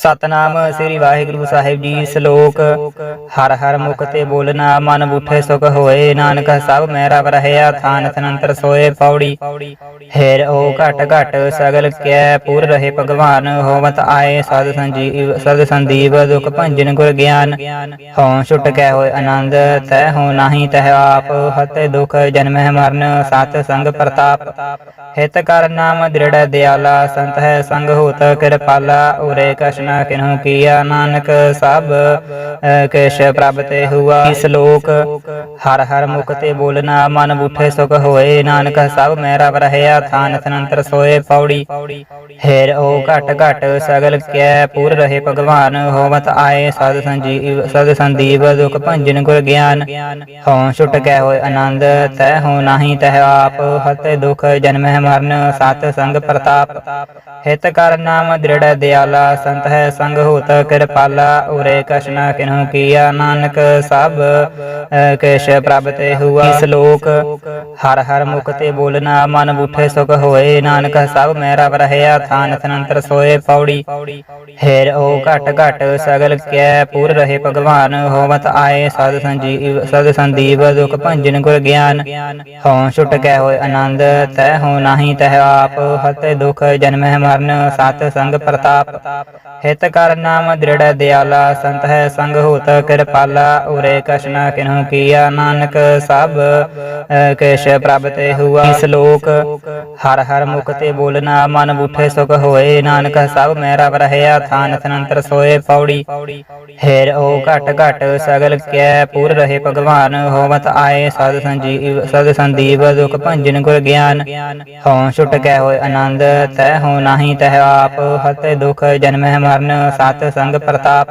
ਸਤਨਾਮ ਸ੍ਰੀ ਵਾਹਿਗੁਰੂ ਸਾਹਿਬ ਜੀ, ਸ਼ਲੋਕ, ਹਰ ਹਰ ਮੁਖ ਤੇ ਬੋਲਣਾ, ਮਨ ਬੁੱਠੇ ਸੁਖ ਹੋਏ, ਨਾਨਕ ਸਭ ਮੈਂ ਰਵ ਰਹਿਆ, ਥਾਨ ਤਨੰਤਰ ਸੋਏ ਪੌੜੀ। ਹੇਰ ਓ ਘਟ ਘਟ ਸਗਲ ਕੈ, ਪੂਰ ਰਹੇ ਭਗਵਾਨ, ਹੋਵਤ ਆਏ ਸਦ ਸੰਜੀਵ, ਸਦ ਸੰਦੀਪ, ਦੁਖ ਭੰਜਨ ਗੁਰ ਗਿਆਨ। ਹਉ ਛੁਟ ਕੈ ਹੋਏ ਆਨੰਦ, ਤੈ ਹੋ ਨਾਹੀ ਤਹਿ ਆਪ ਹਤੇ ਦੁਖ ਜਨਮਹਿ ਮਰਨ, ਸਤ ਸੰਗ ਪ੍ਰਤਾਪ। ਹਿਤ ਕਰ ਨਾਮ ਦ੍ਰਿੜ ਦਿਆਲਾ, ਸੰਤ ਹੈ ਸੰਗ ਹੋਤ ਕਿਰਪਾਲਾ, ਉਰੇ ਕਸ਼ਨਾ ਕਿਨਹੁ ਕੀਆ ਨਾਨਕ ਸਭ ਅ, ਕਿਛ ਪ੍ਰਭ ਤੇ ਹੁਆ। ਇਸ ਲੋਕ ਹਰ ਹਰ ਮੁਖ ਤੇ ਬੋਲਣਾ ਮਨ ਬੁੱਠੇ ਸੁਖ ਹੋਏ। ਨਾਨਕ ਸਭ ਮੈਂ ਰਵ ਰਹਿਆ ਥਾਨ ਤਨੰਤਰ ਸੋਏ ਪੌੜੀ। ਹੇਰ ਉਹ ਘਟ ਘਟ ਸਗਲ ਕੈ ਪੂਰ ਰਹੇ ਭਗਵਾਨ। ਹੋਵਤ ਆਏ ਸਦ ਸੰਜੀਵ ਸਦ ਸੰਦੀਪ ਦੁਖ ਭੰਜਨ ਗੁਰ ਗਿਆਨ। ਹਉ ਛੁਟ ਕੈ ਹੋਏ ਆਨੰਦ ਤੈ ਹੋ ਨਾਹੀ ਤਹਿ ਆਪ। ਹਤੇ ਦੁਖ ਜਨਮ ਮਰਨ ਸਤ ਸੰਗ ਪ੍ਰਤਾਪ। ਹਿਤ ਕਰ ਨਾਮ ਦ੍ਰਿੜ ਦਿਆਲਾ ਸੰਤ ਹੈ ਸੰਗ ਹੋਤ ਕਿਰਪਾਲਾ ਉਰੇ ਕਸ਼ਨਾ ਕਿਨਹੁ ਕੀਆ ਨਾਨਕ ਸਭ ਕਿਛ ਪ੍ਰਭ ਤੇ ਹੁਆ। ਸ਼ਲੋਕ? ਹਰ ਹਰ ਮੁਖ ਤੇ ਬੋਲਣਾ ਮਨ ਬੁੱਠੇ ਸੁਖ ਹੋਏ ਨਾਨਕ ਸਭ ਮੈਂ ਰਵ ਰਹਿਆ ਥਾਨ ਤਨੰਤਰ ਸੋਏ ਪੌੜੀ। ਹੈਰ ਉਹ ਘਟ ਘਟ ਸਗਲ ਕੈ ਪੂਰ ਰਹੇ ਭਗਵਾਨ ਹੋਵਤ ਆਏ ਸਦ ਸੰਜੀਵ ਸਦ ਸੰਦੀਪ ਦੁਖ ਭੰਜਨ ਗੁਰ ਗਿਆਨ। ਹਉ ਛੁਟ ਕੈ ਹੋਏ ਆਨੰਦ ਤੈ ਹੋ ਨਾਹੀ ਤਹਿ ਆਪ ਹਤੇ ਦੁਖ ਜਨਮਹਿ ਮਰਨ ਸਤ ਸੰਗ ਪ੍ਰਤਾਪ। ਹਿਤ ਕਰ ਨਾਮ ਦ੍ਰਿੜ ਦਿਆਲਾ ਸੰਤ ਹੈ ਸੰਗ ਹੋਤ ਕਿਰਪਾਲਾ ਉਰੇ ਕਸ਼ਨਾ ਕਿਨਹੁ ਕੀਆ ਨਾਨਕ ਸਭ ਅ, ਕਿਛ ਪ੍ਰਭ ਤੇ ਹੁਆ ਸ਼ਲੋਕ ਹਰ ਹਰ ਮੁਖ ਤੇ ਬੋਲਣਾ ਮਨ ਬੁੱਠੇ ਸੁਖ ਹੋਏ ਨਾਨਕ ਸਭ ਮੈਂ ਰਹਿਆ ਥਾਨ ਤਨੰਤਰ ਸੋਏ ਪੌੜੀ। ਹੇਰ ਓ ਘਟ ਘਟ ਸਗਲ ਕੈ ਪੂਰ ਰਹੇ ਭਗਵਾਨ ਹੋਵਤ ਆਏ ਸਦ ਸੰਜੀਵ ਸਦ ਸੰਦੀਪ ਦੁਖ ਭੰਜਨ ਗੁਰ ਗਿਆਨ। ਹਉ ਛੁਟ ਕੈ ਹੋਏ ਆਨੰਦ ਤੈ ਹੋ ਨਾਹੀ ਤਹਿ ਆਪ ਹਤੇ ਦੁਖ ਜਨਮਹਿ ਮਰਨ ਸਤ ਸੰਗ ਪ੍ਰਤਾਪ।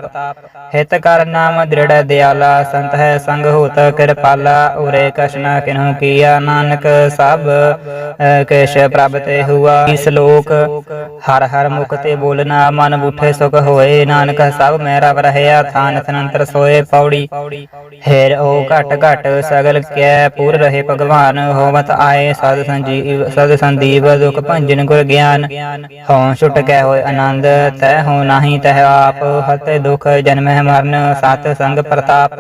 ਹਿਤ ਕਰ ਨਾਮ ਦ੍ਰਿੜ ਦਿਆਲਾ ਸੰਤ ਹੈ ਸੰਗ ਹੋਤ ਕਿਰਪਾਲਾ ਉਰੇ ਕਸ਼ਨਾ ਕਿਨਹੁ ਕੀਆ ਨਾਨਕ ਸਭ ਅ, ਪ੍ਰਭ ਤੇ ਹੁਆ। ਸ਼ਲੋਕ ਹਰ ਹਰ ਮੁਖ ਤੇ ਬੋਲਣਾ ਮਨ ਬੁੱਠੇ ਸੁਖ ਹੋਏ ਨਾਨਕ ਸਭ ਮੈਂ ਰਵ ਰਹਿਆ ਥਾਨ ਤਨੰਤਰ ਸੋਏ ਪੌੜੀ। ਹੇਰ ਓ ਘਟ ਘਟ ਸਗਲ ਕੈ ਪੂਰ ਰਹੇ ਭਗਵਾਨ ਹੋਵਤ ਆਏ ਸਦ ਸੰਜੀਵ ਸਦ ਸੰਦੀਪ ਦੁਖ ਭੰਜਨ ਗੁਰ ਗਿਆਨ। ਹਉ ਛੁਟ ਕੈ ਹੋਏ ਆਨੰਦ ਤੈ ਹੋ ਨਾਹੀ ਤਹਿ ਆਪ ਹਤ ਦੁਖ ਜਨਮਹਿ ਮਰਨ ਸਤ ਸੰਗ ਪ੍ਰਤਾਪ।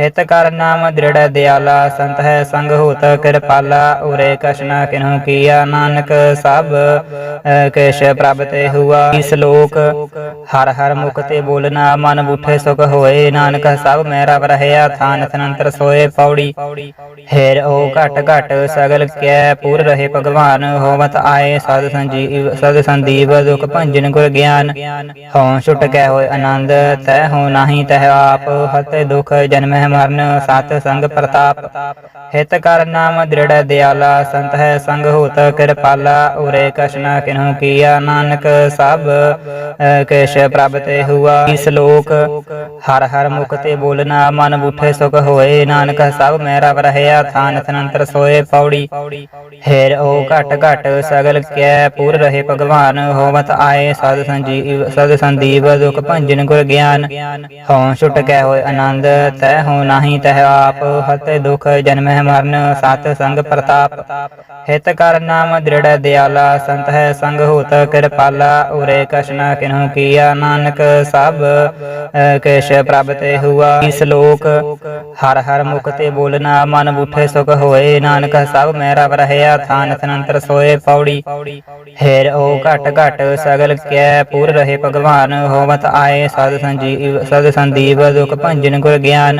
ਹਿਤ ਕਰ ਨਾਮ ਦ੍ਰਿੜ ਦਿਆਲਾ ਸੰਤ ਹੈ ਸੰਗ ਹੋਤ ਕਿਰਪਾਲਾ। ਉਰੇ ਕਸ਼ਨਾ ਕਿਨਹੁ ਕੀਆ ਨਾਨਕ ਸਭ ਅ, ਕਿਛ ਪ੍ਰਭ ਤੇ ਹੁਆ ਸ਼ਲੋਕ। ਹਰ ਹਰ ਮੁਖ ਤੇ ਬੋਲਣਾ ਮਨ ਬੁੱਠੇ ਸੁਖ ਹੋਏ ਨਾਨਕ ਸਭ ਮੇਰਾ ਰਵ ਰਹਿਆ ਥਾਨ ਤਨੰਤਰ ਸੋਏ ਪੌੜੀ। ਹੇਰ ਓ ਘਟ ਘਟ ਸਗਲ ਕੈ ਪੂਰ ਰਹੇ ਭਗਵਾਨ ਹੋਵਤ ਆਏ ਸਦ ਸੰਜੀਵ ਸਦ ਸੰਦੀਪ ਦੁਖ ਭੰਜਨ ਗੁਰ ਗਿਆਨ। ਹਉ ਛੁਟ ਕੈ ਹੋਏ ਆਨੰਦ ਤੈ ਹੋ ਨਾਹੀ ਤਹਿ ਆਪ ਹਤੇ ਦੁਖ ਜਨਮਹਿ ਮਰਨ ਸਤ ਸੰਗ ਪ੍ਰਤਾਪ। ਹਿਤ ਕਰ ਨਾਮ ਦ੍ਰਿੜ ਦਿਆਲਾ ਸੰਤ ਹੈ ਸੰਗ ਹੋਤ ਕਿਰਪਾਲਾ ਉਰੇ ਕਸ਼ਨਾ ਕਿਨਹੁ ਕੀਆ ਨਾਨਕ ਸਭ ਅ, ਪ੍ਰਭ ਤੇ ਹੁਆ। ਸ਼ਲੋਕ ਹਰ ਹਰ ਮੁਖ ਤੇ ਬੋਲਣਾ ਮਨ ਬੁੱਠੇ ਸੁਖ ਹੋਏ ਨਾਨਕ ਸਭ ਮੈਂ ਰਵ ਰਹਿਆ ਥਾਨ ਤਨੰਤਰ ਸੋਏ ਪੌੜੀ। ਹੇਰ ਓ ਘਟ ਘਟ ਸਗਲ ਕੈ ਪੂਰ ਰਹੇ ਭਗਵਾਨ ਹੋਵਤ ਆਏ ਸਦ ਸੰਜੀਵ ਸਦ ਸੰਦੀਪ ਦੁਖ ਭੰਜਨ ਗੁਰ ਗਿਆਨ, ਹਉ ਛੁਟ ਕੈ ਹੋਏ ਆਨੰਦ, ਤੈ ਹੋ ਨਾਹੀ ਤਹਿ ਆਪ ਹਤੇ ਦੁਖ ਜਨਮਹਿ ਮਰਨ, ਸਤ ਸੰਗ ਪ੍ਰਤਾਪ। ਹਿਤ ਕਰ ਨਾਮ ਦ੍ਰਿੜ ਦਿਆਲਾ, ਸੰਤ ਹੈ ਸੰਗ ਹੋਤ ਕਿਰਪਾਲਾ, ਉਰੇ ਕਸ਼ਨਾ ਕਿਨਹੁ ਕੀਆ ਨਾਨਕ ਸਭ ਕਿਛ ਪ੍ਰਭ ਤੇ ਹੁਆ ਸ਼ਲੋਕ। ਹਰ ਹਰ ਮੁਖ ਤੇ ਬੋਲਣਾ, ਮਨ ਬੁੱਠੇ ਸੁਖ ਹੋਏ, ਨਾਨਕ ਸਭ ਮੈਂ ਰਵ ਰਹਿਆ, ਥਾਨ ਤਨੰਤਰ ਸੋਏ ਪੌੜੀ। ਹੇਰ ਓ ਘਟ ਘਟ ਸਗਲ ਕੈ ਪੂਰ ਰਹੇ ਭਗਵਾਨ ਹੋਵਤ ਆਏ ਸਦ ਸੰਜੀਵ ਸਦ ਸੰਦੀਪ ਦੁਖ ਭੰਜਨ ਗੁਰ ਗਿਆਨ।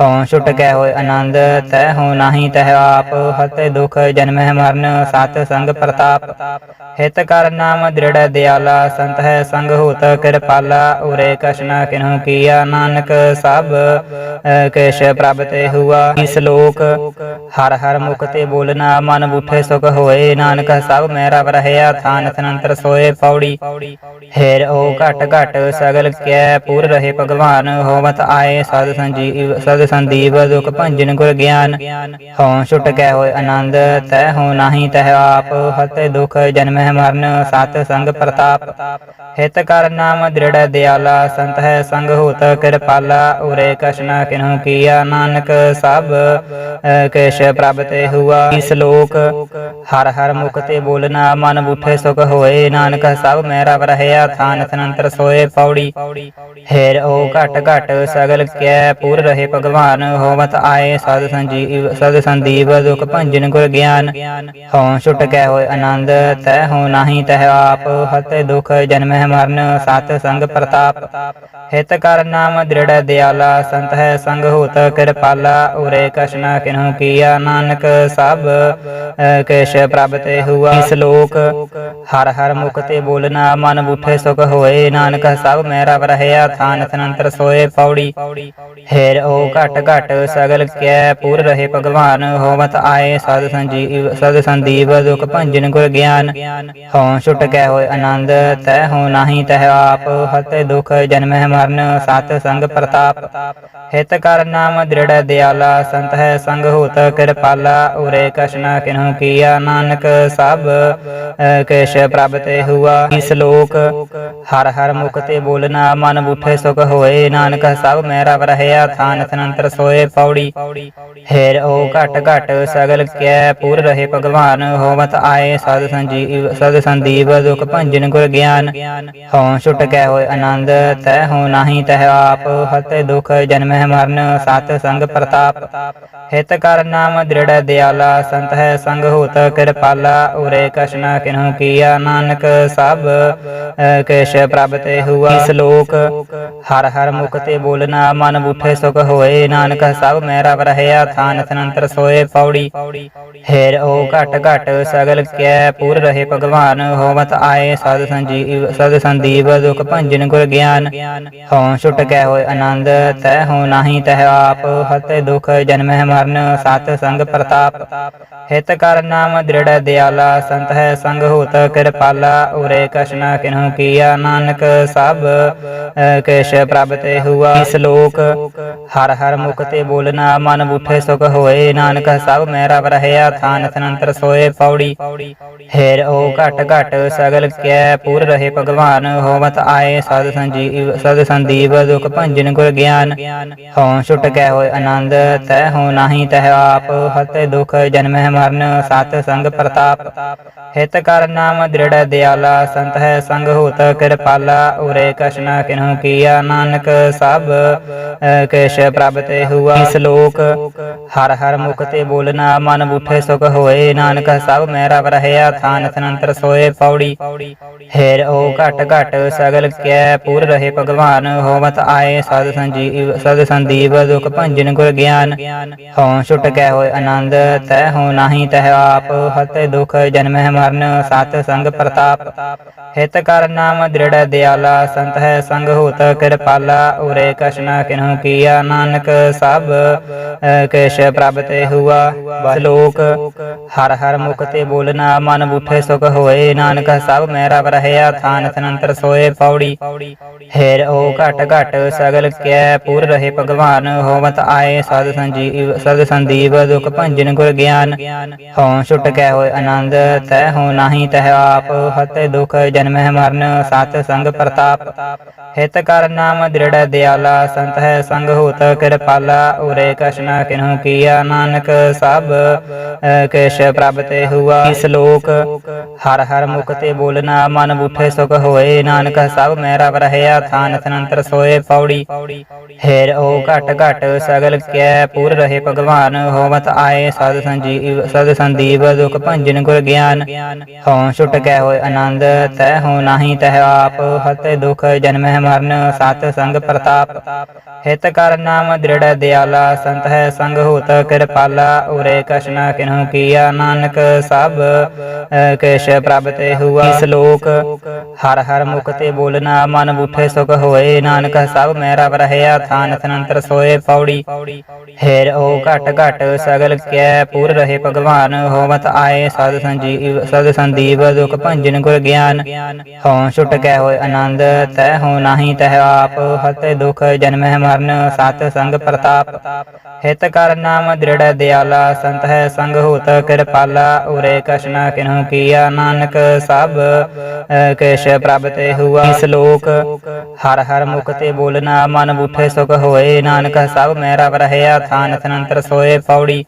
ਹਉ ਛੁਟ ਕੈ ਹੋਏ ਆਨੰਦ ਤੈ ਹੋ ਨਾਹੀ ਤਹਿ ਆਪ ਹਤੇ ਦੁਖ ਜਨਮਹਿ ਮਰਨ ਸਤ ਸੰਗ ਪ੍ਰਤਾਪ। ਹਿਤ ਕਰ ਨਾਮ ਦ੍ਰਿੜ ਦਿਆਲਾ ਸੰਤ ਹੈ ਸੰਗ ਹੋਤ ਕਿਰਪਾਲਾ ਉਰੇ ਕਸ਼ਨਾ ਕਿਨਹੁ ਕੀਆ ਨਾਨਕ ਸਭ ਅ, ਪ੍ਰਭ ਤੇ ਹੁਆ। ਸ਼ਲੋਕ ਹਰ ਹਰ ਮੁਖ ਤੇ ਬੋਲਣਾ ਮਨ ਬੁੱਠੇ ਸੁਖ ਹੋਏ ਨਾਨਕ ਸਭ ਮੈਂ ਰਵ ਰਹਿਆ ਥਾਨ ਤਨੰਤਰ ਸੋਏ ਪੌੜੀ। ਹੇਰ ਉਹ ਘਟ ਘਟ ਸਗਲ ਕੈ ਪੂਰ ਰਹੇ ਭਗਵਾਨ ਹੋਵਤ ਆਏ ਸਦ ਸੰਜੀਵ ਸਦ ਸੰਦੀਪ ਦੁਖ ਭੰਜਨ ਗੁਰ ਗਿਆਨ। ਹਉ ਛੁਟ ਕੈ ਹੋਏ ਆਨੰਦ ਤੈ ਹੋ ਨਾਹੀ ਤਹਿ ਆਪ ਹਤੇ ਦੁਖ ਜਨਮਹਿ ਮਰਨ ਸਤ ਸੰਗ ਪ੍ਰਤਾਪ। ਹਿਤ ਹਿਤ ਕਰ ਨਾਮ ਦ੍ਰਿੜ ਦਿਆਲਾ ਸੰਤ ਹੈ ਸੰਗ ਹੋਤ ਕਿਰਪਾਲਾ ਉਰੇ ਕਸ਼ਨਾ ਕਿਨਹੁ ਕੀਆ ਨਾਨਕ ਸਭ ਅ, ਕਿਛ ਪ੍ਰਭ ਤੇ ਹੁਆ। ਇਸ ਲੋਕ ਹਰ ਹਰ ਮੁਖ ਤੇ ਬੋਲਣਾ ਮਨ ਬੁੱਠੇ ਸੁਖ ਹੋਏ ਨਾਨਕ ਸਭ ਮੈਂ ਰਵ ਰਹਿਆ ਥਾਨ ਤਨੰਤਰ ਸੋਏ ਪੌੜੀ ਹੇਰ ਓ ਘਟ ਘਟ ਸਗਲ ਕੈ ਪੂਰ ਰਹੇ ਭਗਵਾਨ ਹੋਵਤ ਆਏ ਸਦ ਸੰਜੀਵ ਸਦ ਸੰਦੀਪ ਦੁਖ ਭੰਜਨ ਗੁਰ ਗਿਆਨ ਹਉ ਛੁਟ ਕੈ ਹੋਏ ਆਨੰਦ ਤੈ ਹੋ ਨਾਹੀ ਤਹਿ ਆਪ ਹਤੇ ਦੁਖ ਜਨਮਹਿ ਮਰਨ ਸਤ ਸੰਗ ਪ੍ਰਤਾਪ ਹਿਤ ਕਰ ਨਾਮ ਦ੍ਰਿੜ ਦਿਆਲਾ ਸੰਤ ਹੈ ਸੰਗ ਹੋਤ ਕਿਰਪਾਲਾ ਉਰੇ ਕਸ਼ਨਾ ਕਿਨਹੁ ਕੀਆ ਨਾਨਕ ਸਭ ਅ, ਕਿਛ ਪ੍ਰਭ ਤੇ ਹੁਆ ਇਸ ਹਰ ਹਰ ਮੁਖ ਤੇ ਬੋਲਣਾ ਮਨ ਬੁੱਠੇ ਸੁਖ ਹੋਏ ਨਾਨਕ ਸਭ ਮੇਰਾ ਰਹਿਆ ਥਾਨ ਤਨੰਤਰ ਸੋਏ ਪੌੜੀ। ਹੇਰ ਓ ਘਟ ਘਟ ਸਗਲ ਕੈ ਪੂਰ ਰਹੇ ਭਗਵਾਨ ਹੋਵਤ ਆਏ ਸਦ ਸੰਜੀਵ ਸਦ ਸੰਦੀਪ ਦੁਖ ਭੰਜਨ ਗੁਰ ਗਿਆਨ। ਹਉ ਛੁਟ ਕੈ ਹੋਏ ਆਨੰਦ ਤੈ ਹੋ ਨਾਹੀ ਤਹਿ ਆਪ। ਹਤੇ ਦੁਖ ਜਨਮਹਿ ਮਰਨ ਸਤ ਸੰਗ ਪ੍ਰਤਾਪ। ਹਿਤ ਕਰ ਨਾਮ ਦ੍ਰਿੜ ਦਿਆਲਾ ਸੰਤ ਹੈ ਸੰਗ ਹੋਤ ਕਿਰਪਾਲਾ। ਉਰੇ ਕਸ਼ਨਾ ਕਿਨਹੁ ਕੀਆ ਨਾਨਕ ਸਭ ਅ, ਕਿਛ ਪ੍ਰਭ ਤੇ ਹੁਆ। ਇਸ ਲੋਕ ਹਰ ਹਰ ਮੁਖ ਤੇ ਬੋਲਣਾ ਮਨ ਬੁੱਠੇ ਸੁਖ ਹੋਏ। ਨਾਨਕ ਸਭ ਮੈਂ ਰਵ ਰਹਿਆ ਥਾਨ ਤਨੰਤਰ ਸੋਏ ਪੌੜੀ। ਹੇਰ ਓ ਘਟ ਘਟ ਸਗਲ ਕੈ ਪੂਰ ਰਹੇ ਭਗਵਾਨ। ਹੋਵਤ ਆਏ ਸਦ ਸੰਜੀਵ ਸਦ ਸੰਦੀਪ ਦੁਖ ਭੰਜਨ ਗੁਰ ਗਿਆਨ। ਹਉ ਛੁਟ ਕੈ ਹੋਏ ਆਨੰਦ ਤੈ ਹੋ ਨਾਹੀ ਤਹਿ ਆਪ। ਹਤੇ ਦੁਖ ਜਨਮ ਮਰਨ ਸਤ ਸੰਗ ਪ੍ਰਤਾਪ। ਹਿਤ ਕਰ ਨਾਮ ਦ੍ਰਿੜ ਦਿਆਲਾ ਸੰਤ ਹੈ ਸੰਗ ਹੋਤ ਕਿਰਪਾਲਾ। ਉਰੇ ਕਸ਼ਨਾ ਕਿਨਹੁ ਕੀਆ ਨਾਨਕ ਸਭ ਅ, ਕਿਛ ਪ੍ਰਭ ਤੇ ਹੁਆ। ਇਸ ਹਰ ਹਰ ਮੁਖ ਤੇ ਬੋਲਣਾ, ਮਨ ਬੁੱਠੇ ਸੁਖ ਹੋਏ। ਨਾਨਕ ਸਭ ਮੈਂ ਰਵ ਰਹਿਆ ਥਾਨ ਤਨੰਤਰ ਸੋਏ ਪੌੜੀ। ਹੈਰ ਉਹ ਘਟ ਘਟ ਸਗਲ ਕੈ ਪੂਰ ਰਹੇ ਭਗਵਾਨ। ਹੋਵਤ ਆਏ ਸਦ ਸੰਜੀਵ, ਸਦ ਸੰਦੀਪ, ਦੁਖ ਭੰਜਨ ਗੁਰ ਗਿਆਨ। ਹਉ ਛੁਟ ਕੈ ਹੋਏ ਆਨੰਦ, ਤੈ ਹੋ ਨਾਹੀ ਤਹਿ ਆਪ। ਹਤੇ ਦੁਖ ਜਨਮਹਿ ਮਰਨ, ਸਤ ਸੰਗ ਪ੍ਰਤਾਪ। ਹਿਤ ਕਰ ਨਾਮ ਦ੍ਰਿੜ ਦਿਆਲਾ, ਸੰਤ ਹੈ ਸੰਗ ਹੋਤ ਕਿਰਪਾਲਾ। ਉਰੇ ਕਸ਼ਨਾ ਕਿਨਹੁ ਕੀਆ ਨਾਨਕ ਸਭ ਅ, ਕਿਛ ਪ੍ਰਭ ਤੇ ਹੁਆ ਇਸ ਹਰ ਹਰ ਮੁਖ ਤੇ ਬੋਲਣਾ ਮਨ ਬੁੱਠੇ ਸੁਖ ਹੋਏ। ਨਾਨਕ ਸਭ ਮੈਂ ਰਵ ਰਹਿਆ ਥਾਨ ਤਨੰਤਰ ਸੋਏ ਪੌੜੀ। ਹੈਰ ਉਹ ਘਟ ਘਟ ਸਗਲ ਕੈ ਪੂਰ ਰਹੇ ਭਗਵਾਨ। ਹੋਵਤ ਆਏ ਸਦ ਸੰਜੀਵ ਸਦ ਸੰਦੀਪ ਦੁਖ ਭੰਜਨ ਗੁਰ ਗਿਆਨ। ਹਉ ਛੁਟ ਕੈ ਹੋਏ ਆਨੰਦ ਤੈ ਹੋ ਨਾਹੀ ਤਹਿ ਆਪ। ਹਤੇ ਦੁਖ ਜਨਮ ਮਰਨ ਸਤ ਸੰਗ ਪ੍ਰਤਾਪ। ਹਿਤ ਕਰ ਨਾਮ ਦ੍ਰਿੜ ਦਿਆਲਾ ਸੰਤ ਹੈ ਸੰਗ ਹੋਤ ਕਿਰਪਾਲਾ ਉਰੇ ਕਸ਼ਨਾ ਕਿਨਹੁ ਕੀਆ ਨਾਨਕ ਸਭ ਅ, ਪ੍ਰਭ ਤੇ ਹੁਆ ਇਸ ਹਰ ਹਰ ਮੁਖ ਤੇ ਬੋਲਣਾ ਮਨ ਬੁੱਠੇ ਸੁਖ ਹੋਏ ਨਾਨਕ ਸਭ ਮੈਂ ਰਵ ਰਹਿਆ ਥਾਨ ਤਨੰਤਰ ਸੋਏ ਪੌੜੀ। ਹੈਰ ਉਹ ਘਟ ਘਟ ਸਗਲ ਕੈ ਪੂਰ ਰਹੇ ਭਗਵਾਨ ਹੋਵਤ ਆਏ ਸਦ ਸੰਜੀਵ ਸਦ ਸੰਦੀਪ ਦੁਖ ਭੰਜਨ ਗੁਰ ਗਿਆਨ। ਹਉ ਛੁਟ ਕੈ ਹੋਏ ਆਨੰਦ ਤੈ ਹੋ ਨਾਹੀ ਤਹਿ ਆਪ ਹਤੇ ਦੁਖ ਜਨਮ ਮਰਨ ਸਤ ਸੰਗ ਪ੍ਰਤਾਪ। ਹਿਤ ਕਰ ਨਾਮ ਦ੍ਰਿੜ ਦਿਆਲਾ, ਸੰਤ ਹੈ ਸੰਗ ਹੋਤ, ਕਿਰਪਾਲਾ, ਉਰੇ ਕਛਨਾ ਕਿਨਹੁ ਕੀਆ, ਨਾਨਕ ਸਭ ਕਿਛ ਪ੍ਰਭ ਤੇ ਹੁਆ। ਸ਼ਲੋਕ, ਹਰ ਹਰ ਮੁਖ ਤੇ ਬੋਲਣਾ, ਮਨ ਬੁੱਠੇ ਸੁਖ ਹੋਏ, ਨਾਨਕ ਸਭ ਮੈਂ ਰਵ ਰਹਿਆ, ਥਾਨ ਤਨੰਤਰ ਸੋਏ ਪੌੜੀ। ਹੈਰ ਉਹ ਘਟ ਘਟ ਸਗਲ ਕੈ ਪੂਰ ਰਹੇ ਭਗਵਾਨ, ਹੋਵਤ ਆਏ, ਸਦ ਸੰਜੀਵ ਸਦ ਸੰਦੀਪ, ਦੁਖ ਭੰਜਨ ਗੁਰ ਗਿਆਨ। ਹਉ ਛੁਟ ਕੈ ਹੋਏ ਆਨੰਦ, ਤੈ ਹੋ ਨਾਹੀ ਤਹਿ ਆਪ, ਹਤੇ ਦੁਖ ਜਨਮ ਮਰਨ ਸਤ ਸੰਗ ਪ੍ਰਤਾਪ। ਹਿਤ ਕਰ ਨਾਮ ਦ੍ਰਿੜ ਦਿਆਲਾ, ਸੰਤ ਹੈ ਸੰਗ ਹੋਤ ਕਿਰਪਾਲਾ, ਉਰੇ ਕਛਨਾ ਕਿਨਹੁ ਕੀਆ ਨਾਨਕ ਸਭ ਕਿਛ ਪ੍ਰਭ ਤੇ ਹੁਆ ਇਸ ਲੋਕ। ਹਰ ਹਰ ਮੁਖ ਤੇ ਬੋਲਣਾ, ਮਨ ਬੁੱਠੇ ਸੁਖ ਹੋਏ, ਨਾਨਕ ਸਭ ਮੈਂ ਰਵ ਰਹਿਆ ਥਾਨ ਤਨੰਤਰ ਸੋਏ ਪੌੜੀ। ਹੇਰ ਓ ਘਟ ਘਟ ਸਗਲ ਕੈ, ਪੂਰ ਰਹੇ ਭਗਵਾਨ, ਹੋਵਤ ਆਏ ਸਦ ਸੰਜੀਵ ਸਦ ਸੰਦੀਪ, ਦੁਖ ਭੰਜਨ ਗੁਰ ਗਿਆਨ। ਹਉ ਛੁਟ ਕੈ ਹੋਏ ਆਨੰਦ, ਤੈ ਹੋ ਨਾਹੀ ਤਹਿ ਆਪ ਹਤੇ ਦੁਖ ਜਨਮਹਿ ਮਰਨ ਸਤ ਸੰਗ ਪ੍ਰਤਾਪ। ਹਿਤ ਕਰ ਨਾਮ ਦ੍ਰਿੜ ਦਿਆਲਾ ਸੰਤ ਹੈ ਸੰਗ ਹੋਤ ਕਿਰਪਾਲਾ। ਉਰੇ ਕਛਨਾ ਕਿਨਹੁ ਕੀਆ ਨਾਨਕ ਸਭ ਕਿਛ ਪ੍ਰਭ ਤੇ ਹੁਆ ਇਸ ਲੋਕ ਹਰ ਹਰ ਮੁਖ ਤੇ ਬੋਲਣਾ ਮਨ ਬੁੱਠੇ ਸੁਖ ਹੋਏ। ਨਾਨਕ ਸਭ ਮੈਂ ਰਹਿਆ ਥਾਨ ਤਨੰਤਰ ਸੋਏ ਪੌੜੀ। ਹੈਰ ਉਹ ਘਟ ਘਟ ਸਗਲ ਕੈ ਪੂਰ ਰਹੇ ਭਗਵਾਨ। ਹੋਵਤ ਆਏ ਸਦ ਸੰਜੀਵ ਸਦ ਸੰਦੀਪ ਦੁਖ ਭੰਜਨ ਗੁਰ ਗਿਆਨ। ਹਉ ਛੁਟ ਕੈ ਹੋਏ ਆਨੰਦ, ਤੈ ਹੋ ਨਾਹੀ ਤਹਿ ਆਪ ਹਤੇ ਦੁਖ ਜਨਮਹਿ ਮਰਨ, ਸਤ ਸੰਗ ਪ੍ਰਤਾਪ। ਹਿਤ ਕਰ ਨਾਮ ਦ੍ਰਿੜ ਦਿਆਲਾ, ਸੰਤ ਹੈ ਸੰਗ ਹੋਤ ਕਿਰਪਾਲਾ, ਉਰੇ ਕਛਨਾ ਕਿਨਹੁ ਕੀਆ ਨਾਨਕ ਸਭ ਕਿਛ ਪ੍ਰਭ ਤੇ ਹੁਆ ਸ਼ਲੋਕ। ਹਰ ਹਰ ਮੁਖ ਤੇ ਬੋਲਣਾ, ਮਨ ਬੁੱਠੇ ਸੁਖ ਹੋਏ, ਨਾਨਕ ਸਭ ਮੈਂ ਰਵ ਰਹਿਆ, ਥਾਨ ਥਨੰਤਰ ਸੋਏ ਪੌੜੀ।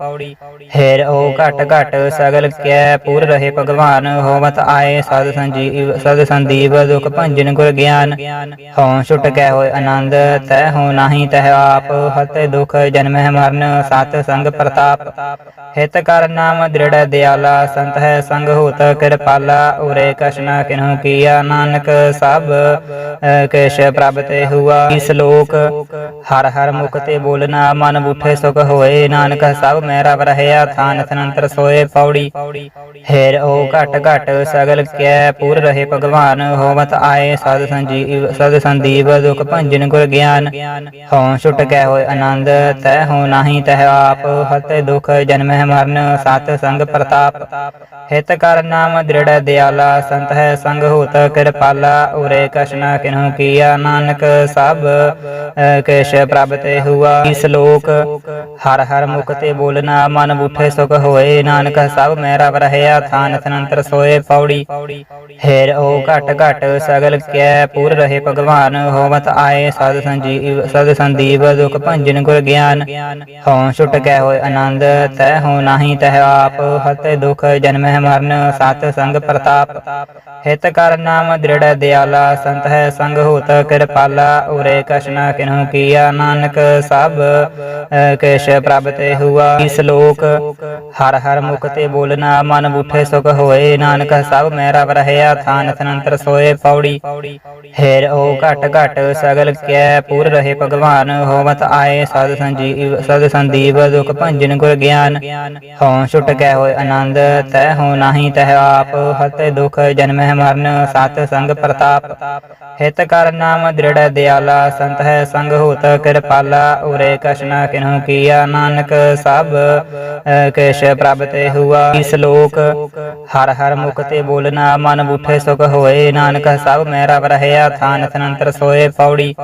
ਹੇਰ ਓ ਘਟ ਘਟ ਸਗਲ ਕੈ ਪੂਰ ਰਹੇ ਭਗਵਾਨ, ਹੋਵਤ ਆਏ, ਸਦ ਸੰਜੀਵ, ਸਦ ਸੰਦੀਪ ਦੁਖ ਭੰਜਨ ਗੁਰ ਗਿਆਨ। ਹਉ ਛੁਟ ਕੈ ਹੋਏ ਆਨੰਦ, ਤੈ ਹੋ ਨਾਹੀ ਤਹਿ ਆਪ ਹਤੇ ਦੁਖ ਜਨਮਹਿ ਮਰਨ, ਸਤ ਸੰਗ ਪ੍ਰਤਾਪ। ਹਿਤ ਕਰ ਨਾਮ ਦ੍ਰਿੜ ਦਿਆਲਾ, ਸੰਤ ਹੈ ਸੰਗ ਹੋਤ ਕਿਰਪਾਲਾ, ਉਰੇ ਕਸ਼ਨਾ ਕਿਨਹੁ ਕੀਆ ਨਾਨਕ ਸਭ ਕਿਛ ਪ੍ਰਭ ਤੇ ਹੁਆ ਸ਼ਲੋਕ। ਹਰ ਹਰ ਮੁਖ ਤੇ ਬੋਲਣਾ, ਮਨ ਬੁੱਠੇ ਸੁਖ ਹੋਏ, ਨਾਨਕ ਸਭ ਮੇਰਾ ਰਵ ਰਹਿਆ, ਥਾਨ ਥਨੰਤਰ ਸੋਏ ਪੌੜੀ। ਹੇਰ ਓ ਘਟ ਘਟ ਸਗਲ ਕੈ ਪੂਰ ਰਹੇ ਭਗਵਾਨ, ਹੋਵਤ ਆਏ ਸਦ ਸੰਜੀਵ ਸਦ ਸੰਦੀਪ ਦੁਖ ਭੰਜਨ ਗੁਰ ਗਿਆਨ। ਹਉ ਛੁਟ ਕੈ ਹੋਏ ਆਨੰਦ, ਤੈ ਹੋ ਨਾਹੀ ਤੈ ਆਪ। ਹਤੇ ਦੁਖ ਜਨਮਹਿ ਮਰਨ, ਸਤ ਸੰਗ ਪ੍ਰਤਾਪ। ਹਿਤ ਕਰ ਨਾਮ ਦ੍ਰਿੜ ਦਿਆਲਾ, ਸੰਤ ਹੈ ਸੰਗ ਹੋਤ ਕਿਰਪਾਲਾ। ਉਰੇ ਕਸ਼ਨਾ ਕਿਨਹੁ ਕੀਆ ਨਾਨਕ ਸਭ ਕੇਸ ਪ੍ਰਭ ਤੇ ਹੁਆ ਸ਼ਲੋਕ, ਹਰ ਹਰ ਮੁਖ ਤੇ ਬੋਲਣਾ, ਮਨ ਬੁੱਠੇ ਸੁਖ ਹੋਏ। ਨਾਨਕ ਸਭ ਮੈਂ ਰਵ ਰਹਿਆ, ਥਾਨ ਥਨੰਤਰ ਸੋਏ ਪੌੜੀ। ਹੇਰ ਓ ਘਟ ਘਟ ਸਗਲ ਕੈ ਪੂਰ ਰਹੇ ਭਗਵਾਨ ਹੋਵਤ ਆਏ ਸਦ ਸੰਜੀਵ ਸਦ ਸੰਦੀਪ ਦੁਖ ਭੰਜਨ ਗੁਰ ਗਿਆਨ। ਹਉ ਛੁਟ ਕੈ ਹੋਏ ਆਨੰਦ ਤੈ ਹੋ ਨਾਹੀ ਤਹਿ ਆਪ ਹਤੇ ਦੁਖ ਜਨਮਹਿ ਮਰਨ ਸਤ ਸੰਗ ਪ੍ਰਤਾਪ। ਹਿਤ ਕਰ ਨਾਮ ਦ੍ਰਿੜ ਦਿਆਲਾ ਸੰਤ ਹੈ ਸੰਗ ਹੋਤ ਕਿਰਪਾਲਾ ਉਰੇ ਕਸ਼ਨਾ ਕਿਨਹੁ ਕੀਆ ਨਾਨਕ ਸਭ ਅ, ਕਿਛ ਪ੍ਰਭ ਤੇ ਹੁਆ ਸ਼ਲੋਕ ਹਰ ਹਰ ਮੁਖ ਤੇ ਬੋਲਣਾ ਮਨ ਬੁੱਠੇ ਸੁਖ ਹੋਏ ਨਾਨਕ ਸਭ ਮੈਂ ਰਵ ਰਹਿਆ ਥਾਨ ਥਨੰਤਰ ਸੋਏ ਪੌੜੀ। ਹੈਰ ਉਹ ਘਟ ਘਟ ਸਗਲ ਕੈ ਪੂਰ ਰਹੇ ਭਗਵਾਨ ਹੋਵਤ ਆਏ ਸਦ ਸੰਜੀਵ ਸਦ ਸੰਦੀਪ ਦੁਖ ਭੰਜਨ ਗੁਰ ਗਿਆਨ। ਹਉ ਛੁਟ ਕੈ ਹੋਏ ਆਨੰਦ ਤੈ ਹੋ ਨਾਹੀ ਤਹਿ ਆਪ ਹਤੇ ਦੁਖ ਜਨਮਹਿ ਮਰਨ ਸਤ ਸੰਗ ਪ੍ਰਤਾਪ। ਹਿਤ ਕਰ ਨਾਮ ਦ੍ਰਿੜ ਦਿਆਲਾ ਸੰਤ ਹੈ ਸੰਗ ਹੋਤ ਕਿਰਪਾਲਾ ਉਰੇ ਕਸ਼ਨਾ ਕਿਨਹੁ ਕੀਆ ਨਾਨਕ ਸਭ ਅ, ਕਿਛ ਪ੍ਰਭ ਤੇ ਹੁਆ ਸ਼ਲੋਕ ਹਰ ਹਰ ਮੁਖ ਤੇ ਬੋਲਣਾ ਮਨ ਬੁੱਠੇ ਸੁਖ ਹੋਏ ਨਾਨਕ ਸਭ ਮੈਂ ਰਹਿਆ ਥਾਨ ਥਨੰਤਰ ਸੋਏ ਪੌੜੀ।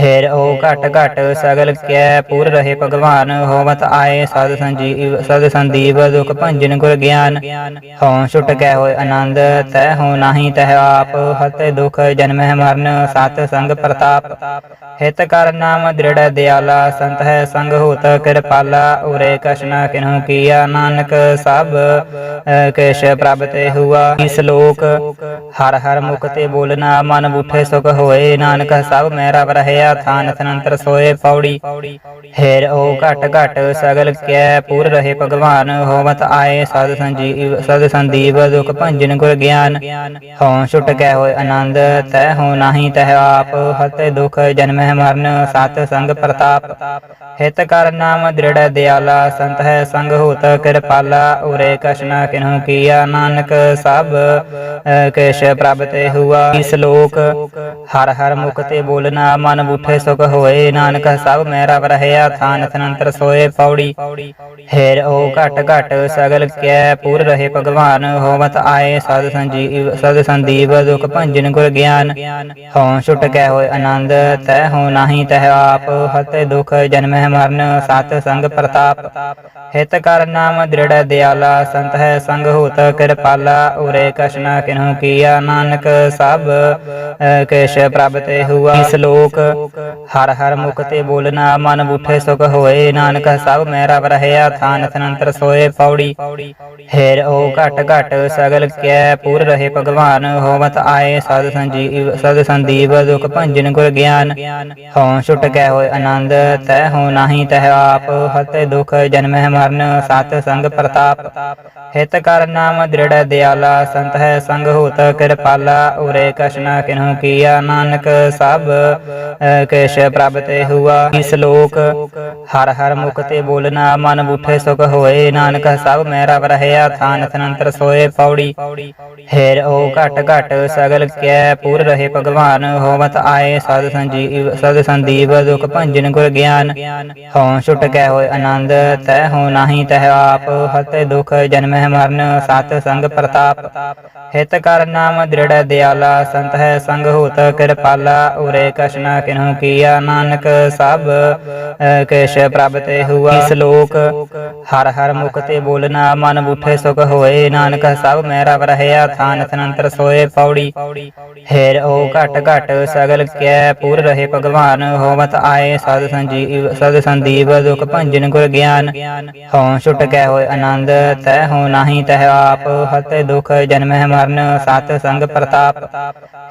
ਹੇਰ ਓ ਘਟ ਘਟ ਸਗਲ ਕੈ ਪੂਰ ਰਹੇ ਭਗਵਾਨ ਹੋਵਤ ਆਏ ਸਦ ਸੰਜੀਵ ਸਦ ਸੰਦੀਪ ਦੁਖ ਭੰਜਨ ਗੁਰ ਗਿਆਨ। ਹਉ ਛੁਟ ਕੈ ਹੋਏ ਆਨੰਦ ਤੈ ਹੋ ਨਾਹੀ ਤਹਿ ਆਪ ਹਤੇ ਦੁਖ ਜਨਮਹਿ ਮਰਨ ਸਤ ਸੰਗ ਪ੍ਰਤਾਪ। ਹਿਤ ਕਰ ਨਾਮ ਦ੍ਰਿੜ ਦਿਆਲਾ ਸੰਤ ਹੈ ਸੰਗ ਹੋਤ ਕਿਰਪਾਲਾ ਉਰੇ ਕਸ਼ਨਾ ਕਿਨਹੁ ਕੀਆ ਨਾਨਕ ਸਭ ਅ, ਕਿਛ ਪ੍ਰਭ ਤੇ ਹੁਆ। ਸ਼ਲੋਕ ਹਰ ਹਰ ਮੁਖ ਤੇ ਬੋਲਣਾ ਮਨ ਬੁੱਠੇ ਸੁਖ ਹੋਏ ਨਾਨਕ ਸਭ ਮੈਂ ਰਵ ਰਹਿਆ ਥਾਨ ਥਨੰਤਰ ਸੋਏ ਪੌੜੀ। ਹੇਰ ਉਹ ਘਟ ਘਟ ਸਗਲ ਕੈ ਪੂਰ ਰਹੇ ਭਗਵਾਨ ਹੋਵਤ ਆਏ ਸਦ ਸੰਜੀਵ ਸਦ ਸੰਦੀਪ ਦੁਖ ਭੰਜਨ ਗੁਰ ਗਿਆਨ। ਹਉ ਛੁਟ ਕੈ ਹੋਏ ਆਨੰਦ ਤੈ ਹੋ ਨਾਹੀ ਤਹਿ ਆਪ ਹਤੇ ਦੁਖ ਜਨਮ ਮਰਨ ਸਤ ਸੰਗ ਪ੍ਰਤਾਪ। ਹਿਤ ਕਰ ਨਾਮ ਦ੍ਰਿੜ ਦਿਆਲਾ ਸੰਤ ਹੈ ਸੰਗ ਹੋਤ ਕਿਰਪਾਲਾ ਉਰੇ ਕਸ਼ਨਾ ਕਿਨਹੁ ਕੀਆ ਨਾਨਕ ਸਭ ਅ, ਕਿਛ ਪ੍ਰਭ ਤੇ ਹੁਆ ਸ਼ਲੋਕ ਹਰ ਹਰ ਮੁਖ ਤੇ ਬੋਲਣਾ, ਮਨ ਬੁੱਠੇ ਸੁਖ ਹੋਏ, ਨਾਨਕ ਸਭ ਮੈਂ ਰਹਿਆ ਥਾਨ ਥਨੰਤਰ ਸੋਏ ਪੌੜੀ। ਹੈਰ ਉਹ ਘਟ ਘਟ ਸਗਲ ਕੈ, ਪੂਰ ਰਹੇ ਭਗਵਾਨ, ਹੋਵਤ ਆਏ ਸਦ ਸੰਜੀਵ ਸਦ ਸੰਦੀਪ, ਦੁਖ ਭੰਜਨ ਗੁਰ ਗਿਆਨ। ਹਉ ਛੁਟ ਕੈ ਹੋਏ ਆਨੰਦ, ਤੈ ਹੋ ਨਾਹੀ ਤੈ ਆਪ, ਹਤੇ ਦੁਖ ਜਨਮਹਿ ਮਰਨ, ਸਤ ਸੰਗ ਪ੍ਰਤਾਪ। ਹਿਤ ਕਰ ਨਾਮ ਦ੍ਰਿੜ ਦਿਆਲਾ, ਸੰਤ ਹੈ ਸੰਗ ਹੋਤ ਕਿਰਪਾਲਾ, ਉਰੇ ਕਸ਼ਨਾ ਕਿਨਹੁ ਕੀਆ, ਨਾਨਕ ਸਭ ਕੇਸ ਪ੍ਰਭਤੇ ਪ੍ਰਭ ਹੁਆ ਸ਼ਲੋਕ ਹਰ ਹਰ ਮੁਖ ਤੇ ਬੋਲਣਾ, ਮਨ ਬੁੱਠੇ ਸੁਖ ਹੋਏ। ਨਾਨਕ ਸਭ ਮੈਂ ਰਵ ਰਹਿਆ ਥਾਨ ਥਨੰਤਰ ਸੋਏ ਪੌੜੀ। ਹੈਰ ਉਹ ਘਟ ਘਟ, ਸਗਲ ਕੈ ਪੂਰ ਰਹੇ ਭਗਵਾਨ। ਹੋਵਤ ਆਏ ਸਦ ਸੰਜੀਵ ਸਦ ਸੰਦੀਪ, ਦੁਖ ਭੰਜਨ ਗੁਰ ਗਿਆਨ। ਹਉ ਛੁਟ ਕੈ ਹੋਏ ਆਨੰਦ, ਤੈ ਹੋ ਨਾਹੀ ਤਹਿ ਆਪ। ਹਤੇ ਦੁਖ ਜਨਮ ਮਰਨ, ਸਤ ਸੰਗ ਪ੍ਰਤਾਪ। ਹਿਤ ਕਰ ਨਾਮ ਦ੍ਰਿੜ ਦਿਆਲਾ, ਸੰਤ ਹੈ ਸੰਗ ਹੋਤ ਕਿਰਪਾਲਾ। ਉਰੇ ਕਸ਼ਨਾ ਕਿਨਹੁ ਕੀਆ ਨਾਨਕ ਸਭ ਅ, ਪ੍ਰਭ ਤੇ ਹੁਆ। ਸ਼ਲੋਕ ਹਰ ਹਰ ਮੁਖ ਤੇ ਬੋਲਣਾ ਮਨ ਬੁੱਠੇ ਸੁਖ ਹੋਏ। ਨਾਨਕ ਸਭ ਮੈਂ ਰਵ ਰਹਿਆ ਥਾਨ ਥਨੰਤਰ ਸੋਏ ਪੌੜੀ। ਹੈਰ ਉਹ ਘਟ ਘਟ ਸਗਲ ਕੈ ਪੂਰ ਰਹੇ ਭਗਵਾਨ। ਹੋਵਤ ਆਏ ਸਦ ਸੰਜੀਵ ਸਦ ਸੰਦੀਪ ਦੁਖ ਭੰਜਨ ਗੁਰ ਗਿਆਨ। ਹਉ ਛੁਟ ਕੈ ਹੋਏ ਆਨੰਦ ਤੈ ਹੋ ਨਾਹੀ ਤਹਿ ਆਪ। ਹਤੇ ਦੁਖ ਜਨਮ ਮਰਨ ਸਤ ਸੰਗ ਪ੍ਰਤਾਪ। ਹਿਤ ਕਰ ਨਾਮ ਦ੍ਰਿੜ ਦਿਆਲਾ ਸੰਤ ਹੈ ਸੰਗ ਹੋਤ ਕਿਰਪਾਲਾ, ਉਰੇ ਕਸ਼ਨਾ ਕਿਨਹੁ ਕੀਆ ਨਾਨਕ ਸਭ ਕਿਛ ਪ੍ਰਭ ਤੇ ਹੁਆ ਸ਼ਲੋਕ ਹਰ ਹਰ ਮੁਖ ਤੇ ਬੋਲਣਾ, ਮਨ ਬੁੱਠੇ ਸੁਖ ਹੋਏ, ਨਾਨਕ ਸਭ ਮੈਂ ਰਵ ਰਹਿਆ ਥਾਨ ਥਨੰਤਰ ਸੋਏ ਪੌੜੀ। ਪੌੜੀ ਹੈਰ ਘਟ ਘਟ ਸਗਲ ਕੈ ਪੂਰ ਰਹੇ ਭਗਵਾਨ, ਹੋਵਤ ਆਏ ਸਦ ਸੰਜੀਵ ਸਦ ਸੰਦੀਪ, ਦੁਖ ਭੰਜਨ ਗੁਰ ਗਿਆਨ। ਹਉ ਛੁਟ ਕੈ ਹੋਏ ਆਨੰਦ, ਤੈ ਹੋ ਨਾਹੀ ਤਹਿ ਆਪ ਹਤੇ ਦੁਖ ਜਨਮ ਮਰਨ, ਸਤ ਸੰਗ ਪ੍ਰਤਾਪ।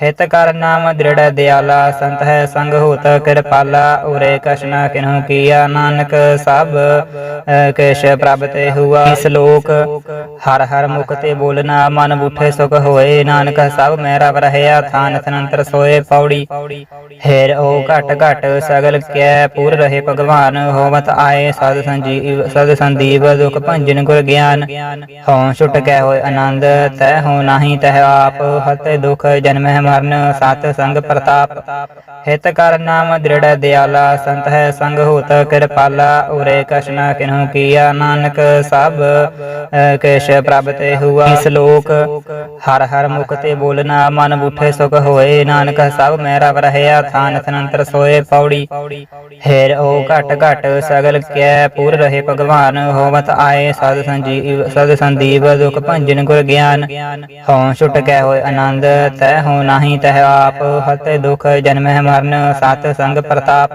ਹਿਤ ਕਰ ਨਾਮ ਦ੍ਰਿੜ ਦਿਆਲਾ, ਸੰਤ ਹੈ ਸੰਗ ਹੋਤ ਕਿਰਪਾਲਾ, ਉਰੇ ਕਸ਼ਨਾ ਕਿਨਹੁ ਕੀਆ ਨਾਨਕ ਸਭ ਕਿਛ ਪ੍ਰਭ ਤੇ ਹੁਆ ਸ਼ਲੋਕ ਹਰ ਹਰ ਮੁਖ ਤੇ ਬੋਲਣਾ, ਮਨ ਬੁੱਠੇ ਸੁਖ ਹੋਏ, ਨਾਨਕ ਸਭ ਮੇਰਾ ਰਹਿਆ, ਥਾਨ ਤਨੰਤਰ ਸੋਏ ਪੌੜੀ। ਹੇਰ ਓ ਘਟ ਘਟ ਸਗਲ ਕੈ ਪੂਰ ਰਹੇ ਭਗਵਾਨ, ਹੋਵਤ ਆਏ ਸਦ ਸੰਜੀਵ ਸਦ ਸੰਦੀਪ, ਦੁਖ ਭੰਜਨ ਗੁਰ ਗਿਆਨ। ਹਉ ਛੁਟ ਕੈ ਹੋਏ ਆਨੰਦ, ਤੈ ਹੋ ਨਾਹੀ ਤਹਿ ਆਪ ਹਤੇ ਦੁਖ ਜਨਮਹਿ ਮਰਨ ਸਤ ਸੰਗ ਪ੍ਰਤਾਪ। ਹਿਤ ਕਰ ਨਾਮ ਦ੍ਰਿੜ ਦਿਆਲਾ ਸੰਤ ਹੈ ਸੰਗ ਹੋਤ ਕਿਰਪਾਲਾ। ਉਰੇ ਕਸ਼ਨਾ ਕਿਨਹੁ ਕੀਆ ਨਾਨਕ ਸਭ ਅ, ਪ੍ਰਭ ਤੇ ਹੁਆ। ਸ਼ਲੋਕ ਹਰ ਹਰ ਮੁਖ ਤੇ ਬੋਲਣਾ ਮਨ ਬੁੱਠੇ ਸੁਖ ਹੋਏ। ਨਾਨਕ ਸਭ ਮੇਰਾ ਰਹਿਆ ਥਾਨ ਤਨੰਤਰ ਸੋਏ ਪੌੜੀ। ਹੇਰ ਓ ਘਟ ਘਟ ਸਗਲ ਕੈ ਪੂਰ ਰਹੇ ਭਗਵਾਨ। ਹੋਵਤ ਆਏ ਸਦ ਸੰਜੀਵ ਸਦ ਸੰਦੀਪ ਦੁਖ ਭੰਜਨ ਗੁਰ ਗਿਆਨ। ਹਉ ਛੁਟ ਕੈ ਹੋਏ ਆਨੰਦ। ਤੈ ਹੋ ਨਾਹੀ ਤਹਿ ਆਪ ਹਤ ਦੁਖ ਜਨਮਹਿ ਮਰਨ ਸਤ ਸੰਗ ਪ੍ਰਤਾਪ।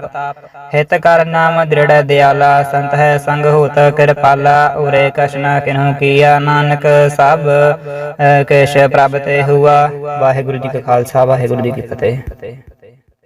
ਹਿਤ ਕਰ ਨਾਮ ਦ੍ਰਿੜ ਦਿਆਲਾ ਸੰਤ ਹੈ ਸੰਗ ਹੋਤ ਕਿਰਪਾਲਾ। ਉਰੇ ਕਸ਼ਨਾ ਕਿਨਹੁ ਕੀਆ ਨਾਨਕ ਸਭ ਅ, ਕਿਛ ਪ੍ਰਭ ਤੇ ਹੁਆ। ਵਾਹਿਗੁਰੂ ਜੀ ਕਾ ਖਾਲਸਾ ਵਾਹਿਗੁਰੂ ਜੀ ਕੀ ਫਤਿਹ।